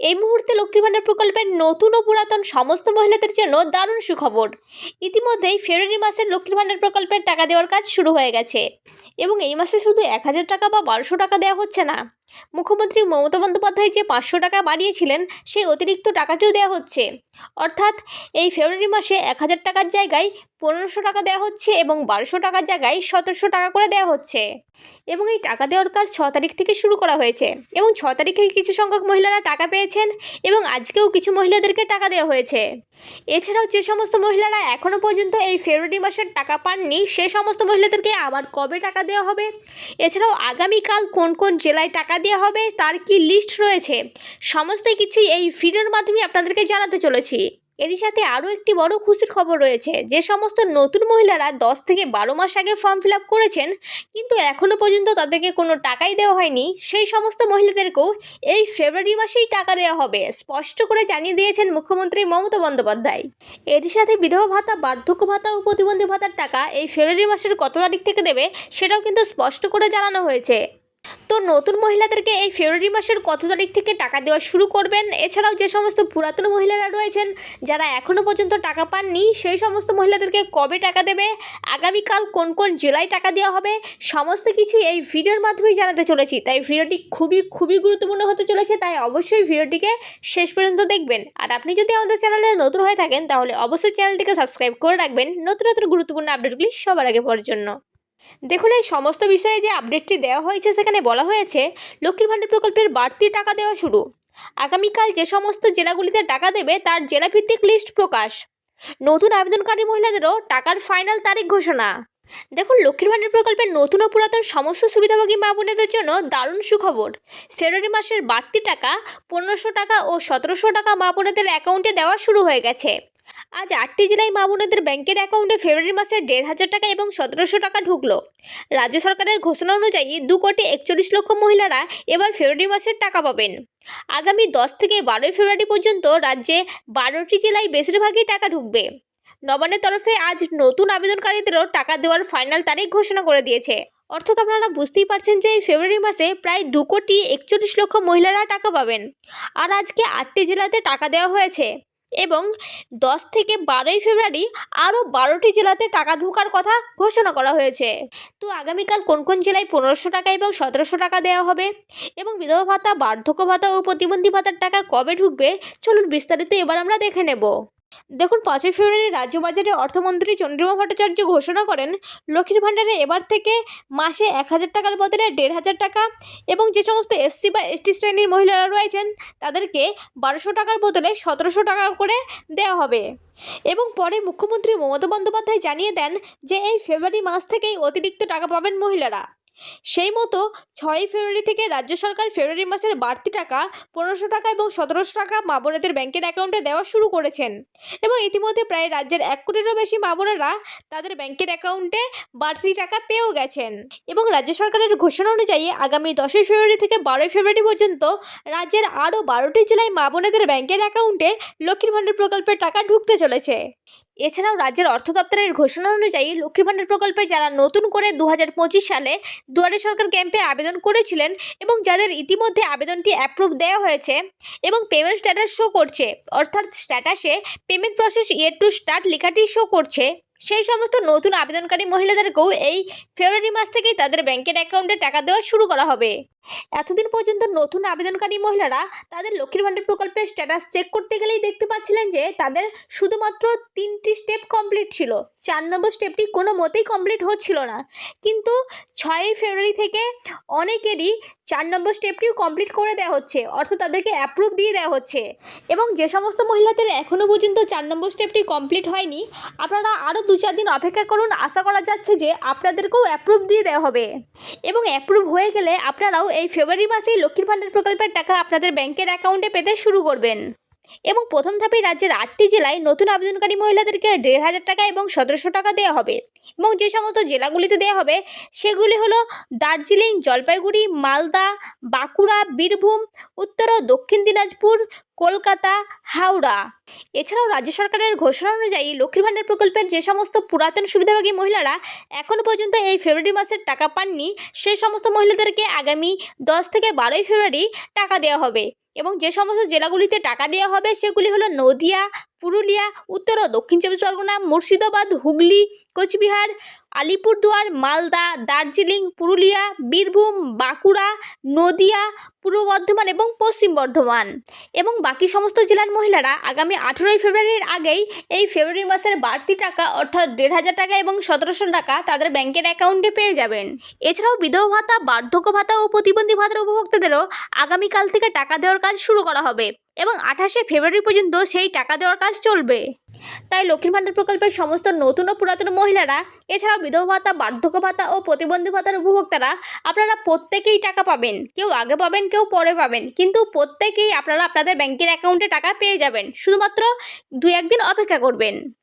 এই মুহূর্তে লক্ষ্মীর ভাণ্ডার প্রকল্পের নতুন ও পুরাতন সমস্ত মহিলাদের জন্য দারুণ সুখবর। ইতিমধ্যেই ফেব্রুয়ারি মাসের লক্ষ্মীর ভাণ্ডার প্রকল্পের টাকা দেওয়ার কাজ শুরু হয়ে গেছে। এবং এই মাসে শুধু এক হাজার টাকা বা বারোশো টাকা দেওয়া হচ্ছে না। মুখ্যমন্ত্রী মমতা বন্দ্যোপাধ্যায় যে পাঁচশো টাকা বাড়িয়েছিলেন, সেই অতিরিক্ত টাকাটিও দেওয়া হচ্ছে। অর্থাৎ এই ফেব্রুয়ারি মাসে এক হাজার টাকার জায়গায় পনেরোশো টাকা দেওয়া হচ্ছে এবং বারোশো টাকার জায়গায় সতেরোশো টাকা করে দেওয়া হচ্ছে। এবং এই টাকা দেওয়ার কাজ ছ তারিখ থেকে শুরু করা হয়েছে। এবং ছ তারিখে কিছু সংখ্যক মহিলারা টাকা পেয়েছেন এবং আজকেও কিছু মহিলাদেরকে টাকা দেওয়া হয়েছে। এছাড়াও যে সমস্ত মহিলারা এখনও পর্যন্ত এই ফেব্রুয়ারি মাসের টাকা পাননি, সে সমস্ত মহিলাদেরকে আবার কবে টাকা দেওয়া হবে? এছাড়াও আগামীকাল কোন কোন জেলায় টাকা দেওয়া হবে, তার কি লিস্ট রয়েছে? সমস্ত কিছুই এই ভিডিওর মাধ্যমে আপনাদেরকে জানাতে চলেছি। এরই সাথে আরও একটি বড় খুশির খবর রয়েছে। যে সমস্ত নতুন মহিলারা দশ থেকে বারো মাস আগে ফর্ম ফিল আপ করেছেন, কিন্তু এখনও পর্যন্ত তাদেরকে কোনো টাকাই দেওয়া হয়নি। সেই সমস্ত মহিলাদেরকেও এই ফেব্রুয়ারি মাসেই টাকা দেওয়া হবে, স্পষ্ট করে জানিয়ে দিয়েছেন মুখ্যমন্ত্রী মমতা বন্দ্যোপাধ্যায়। এরই সাথে বিধবা ভাতা, বার্ধক্য ভাতা ও প্রতিবন্ধী ভাতার টাকা এই ফেব্রুয়ারি মাসের কত তারিখ থেকে দেবে, সেটাও কিন্তু স্পষ্ট করে জানানো হয়েছে। তো নতুন মহিলাদেরকে এই ফেব্রুয়ারি মাসের কত তারিখ থেকে টাকা দেওয়া শুরু করবেন? এছাড়াও যে সমস্ত পুরাতন মহিলারা রয়েছেন, যারা এখনও পর্যন্ত টাকা পাননি, সেই সমস্ত মহিলাদেরকে কবে টাকা দেবে? আগামীকাল কোন কোন জেলায় টাকা দেওয়া হবে? সমস্ত কিছু এই ভিডিওর মাধ্যমেই জানাতে চলেছি। তাই ভিডিওটি খুবই খুবই গুরুত্বপূর্ণ হতে চলেছে, তাই অবশ্যই ভিডিওটিকে শেষ পর্যন্ত দেখবেন। আর আপনি যদি আমাদের চ্যানেলে নতুন হয়ে থাকেন, তাহলে অবশ্যই চ্যানেলটিকে সাবস্ক্রাইব করে রাখবেন। নতুন নতুন গুরুত্বপূর্ণ আপডেটগুলি সবার আগে পাওয়ার জন্য। দেখুন, এই সমস্ত বিষয়ে যে আপডেটটি দেওয়া হয়েছে, সেখানে বলা হয়েছে, লক্ষ্মীর ভাণ্ডার প্রকল্পের বাড়তি টাকা দেওয়া শুরু। আগামীকাল যে সমস্ত জেলাগুলিতে টাকা দেবে, তার জেলাভিত্তিক লিস্ট প্রকাশ। নতুন আবেদনকারী মহিলাদেরও টাকার ফাইনাল তারিখ ঘোষণা। দেখুন, লক্ষ্মীর ভাণ্ডার প্রকল্পের নতুন ও পুরাতন সমস্ত সুবিধাভোগী মা বোনেদের জন্য দারুণ সুখবর। ফেব্রুয়ারি মাসের বাড়তি টাকা পনেরোশো টাকা ও সতেরোশো টাকা মা বোনেদের অ্যাকাউন্টে দেওয়া শুরু হয়ে গেছে। আজ আটটি জেলায় মা ব্যাংকের অ্যাকাউন্টে ফেব্রুয়ারি মাসে দেড় হাজার টাকা এবং সতেরোশো টাকা ঢুকলো। রাজ্য সরকারের ঘোষণা অনুযায়ী দু কোটি একচল্লিশ লক্ষ মহিলারা এবার ফেব্রুয়ারি মাসের টাকা পাবেন। আগামী দশ থেকে বারোই ফেব্রুয়ারি পর্যন্ত রাজ্যে বারোটি জেলায় বেশিরভাগই টাকা ঢুকবে। নবান্নের তরফে আজ নতুন আবেদনকারীদেরও টাকা দেওয়ার ফাইনাল তারিখ ঘোষণা করে দিয়েছে। অর্থাৎ আপনারা বুঝতেই পারছেন যে ফেব্রুয়ারি মাসে প্রায় দু কোটি একচল্লিশ লক্ষ মহিলারা টাকা পাবেন। আর আজকে আটটি জেলাতে টাকা দেওয়া হয়েছে। এবং দশ থেকে বারোই ফেব্রুয়ারি আরও বারোটি জেলাতে টাকা ঢোকার কথা ঘোষণা করা হয়েছে। তো আগামীকাল কোন কোন জেলায় পনেরোশো টাকা এবং সতেরোশো টাকা দেওয়া হবে? এবং বিধবা ভাতা, বার্ধক্য ভাতা ও প্রতিবন্ধী ভাতার টাকা কবে ঢুকবে? চলুন বিস্তারিত এবার আমরা দেখে নেব। দেখুন পাঁচই ফেব্রুয়ারি রাজ্য বাজেটে অর্থমন্ত্রী চন্দ্রিমা ভট্টাচার্য ঘোষণা করেন, লক্ষ্মীর ভাণ্ডারে এবার থেকে মাসে এক হাজার টাকার বদলে দেড় হাজার টাকা এবং যে সমস্ত এসসি বা এসটি শ্রেণির মহিলারা রয়েছেন, তাদেরকে বারোশো টাকার বদলে সতেরোশো টাকা করে দেওয়া হবে। এবং পরে মুখ্যমন্ত্রী মমতা বন্দ্যোপাধ্যায় জানিয়ে দেন যে, এই ফেব্রুয়ারি মাস থেকেই অতিরিক্ত টাকা পাবেন মহিলারা। সেই মতো ছয়ই ফেব্রুয়ারি থেকে রাজ্য সরকার ফেব্রুয়ারি মাসের বাড়তি টাকা পনেরোশো টাকা এবং সতেরোশো টাকা মা বোনেদের ব্যাংকের অ্যাকাউন্টে দেওয়া শুরু করেছেন। এবং ইতিমধ্যে প্রায় রাজ্যের এক কোটিরও বেশি মা বোনেরা তাদের ব্যাংকের অ্যাকাউন্টে বাড়তি টাকা পেয়েও গেছেন। এবং রাজ্য সরকারের ঘোষণা অনুযায়ী আগামী দশই ফেব্রুয়ারি থেকে বারোই ফেব্রুয়ারি পর্যন্ত রাজ্যের আরও বারোটি জেলায় মা বোনেদের ব্যাংকের অ্যাকাউন্টে লক্ষ্মীর ভাণ্ডার প্রকল্পের টাকা ঢুকতে চলেছে। এছাড়াও রাজ্যের অর্থ দপ্তরের ঘোষণা অনুযায়ী লক্ষ্মী ভাণ্ডার প্রকল্পে যারা নতুন করে দু হাজার পঁচিশ সালে দুয়ারে সরকার ক্যাম্পে আবেদন করেছিলেন এবং যাদের ইতিমধ্যে আবেদনটি অ্যাপ্রুভ দেওয়া হয়েছে এবং পেমেন্ট স্ট্যাটাস শো করছে, অর্থাৎ স্ট্যাটাসে payment process year to start লেখাটি শো করছে সেই সমস্ত নতুন আবেদনকারী মহিলাদেরকেও এই ফেব্রুয়ারি মাস থেকেই তাদের ব্যাংকের অ্যাকাউন্টে টাকা দেওয়া শুরু করা হবে। এতদিন পর্যন্ত নতুন আবেদনকারী মহিলারা তাদের লক্ষ্মীর ভাণ্ডার প্রকল্পের স্ট্যাটাস চেক করতে গেলেই দেখতে পাচ্ছিলেন যে তাদের শুধুমাত্র তিনটি স্টেপ কমপ্লিট ছিল। চার নম্বর স্টেপটি কোনো মতেই কমপ্লিট হচ্ছিল না। কিন্তু ছয়ই ফেব্রুয়ারি থেকে অনেকেরই চার নম্বর স্টেপটিও কমপ্লিট করে দেওয়া হচ্ছে, অর্থাৎ তাদেরকে অ্যাপ্রুভ দিয়ে দেওয়া হচ্ছে। এবং যে সমস্ত মহিলাদের এখনও পর্যন্ত চার নম্বর স্টেপটি কমপ্লিট হয়নি, আপনারা আরও দু চার দিন অপেক্ষা করুন। আশা করা যাচ্ছে যে আপনাদেরকেও অ্যাপ্রুভ দিয়ে দেওয়া হবে। এবং অ্যাপ্রুভ হয়ে গেলে আপনারাও এই ফেব্রুয়ারি মাসেই লক্ষ্মীর ভাণ্ডার প্রকল্পের টাকা আপনাদের ব্যাংকের অ্যাকাউন্টে পেতে শুরু করবেন। এবং প্রথম ধাপে রাজ্যের আটটি জেলায় নতুন আবেদনকারী মহিলাদেরকে দেড় হাজার টাকা এবং সতেরোশো টাকা দেওয়া হবে। এবং যে সমস্ত জেলাগুলিতে দেওয়া হবে, সেগুলি হলো দার্জিলিং, জলপাইগুড়ি, মালদা, বাঁকুড়া, বীরভূম, উত্তর ও দক্ষিণ দিনাজপুর কলকাতা, হাওড়া। এছাড়াও রাজ্য সরকারের ঘোষণা অনুযায়ী লক্ষ্মীর ভাণ্ডার প্রকল্পের যে সমস্ত পুরাতন সুবিধাভোগী মহিলারা এখনও পর্যন্ত এই ফেব্রুয়ারি মাসের টাকা পাননি, সেই সমস্ত মহিলাদেরকে আগামী দশ থেকে বারোই ফেব্রুয়ারি টাকা দেওয়া হবে। এবং যে সমস্ত জেলাগুলিতে টাকা দেওয়া হবে, সেগুলি হলো নদিয়া পুরুলিয়া, উত্তর ও দক্ষিণ চব্বিশ পরগনা, মুর্শিদাবাদ, হুগলি, কোচবিহার, আলিপুরদুয়ার, মালদা, দার্জিলিং, পুরুলিয়া, বীরভূম, বাঁকুড়া, নদিয়া, পূর্ব বর্ধমান এবং পশ্চিম বর্ধমান। এবং বাকি সমস্ত জেলার মহিলারা আগামী আঠেরোই ফেব্রুয়ারির আগেই এই ফেব্রুয়ারি মাসের বাড়তি টাকা অর্থাৎ দেড় হাজার টাকা এবং সতেরোশো টাকা তাদের ব্যাংকের অ্যাকাউন্টে পেয়ে যাবেন। এছাড়াও বিধবা ভাতা, বার্ধক্য ভাতা ও প্রতিবন্ধী ভাতার উপভোক্তাদেরও আগামীকাল থেকে টাকা দেওয়ার কাজ শুরু করা হবে। এবং আঠাশে ফেব্রুয়ারি পর্যন্ত সেই টাকা দেওয়ার কাজ চলবে। তাই লক্ষ্মীর ভাণ্ডার প্রকল্পের সমস্ত নতুন ও পুরাতন মহিলারা, এছাড়াও বিধবা ভাতা, বার্ধক্য ভাতা ও প্রতিবন্ধী ভাতার উপভোক্তারা, আপনারা প্রত্যেকেই টাকা পাবেন। কেউ আগে পাবেন, কেউ পরে পাবেন। কিন্তু প্রত্যেকেই আপনারা আপনাদের ব্যাংকের অ্যাকাউন্টে টাকা পেয়ে যাবেন। শুধুমাত্র দু একদিন অপেক্ষা করবেন।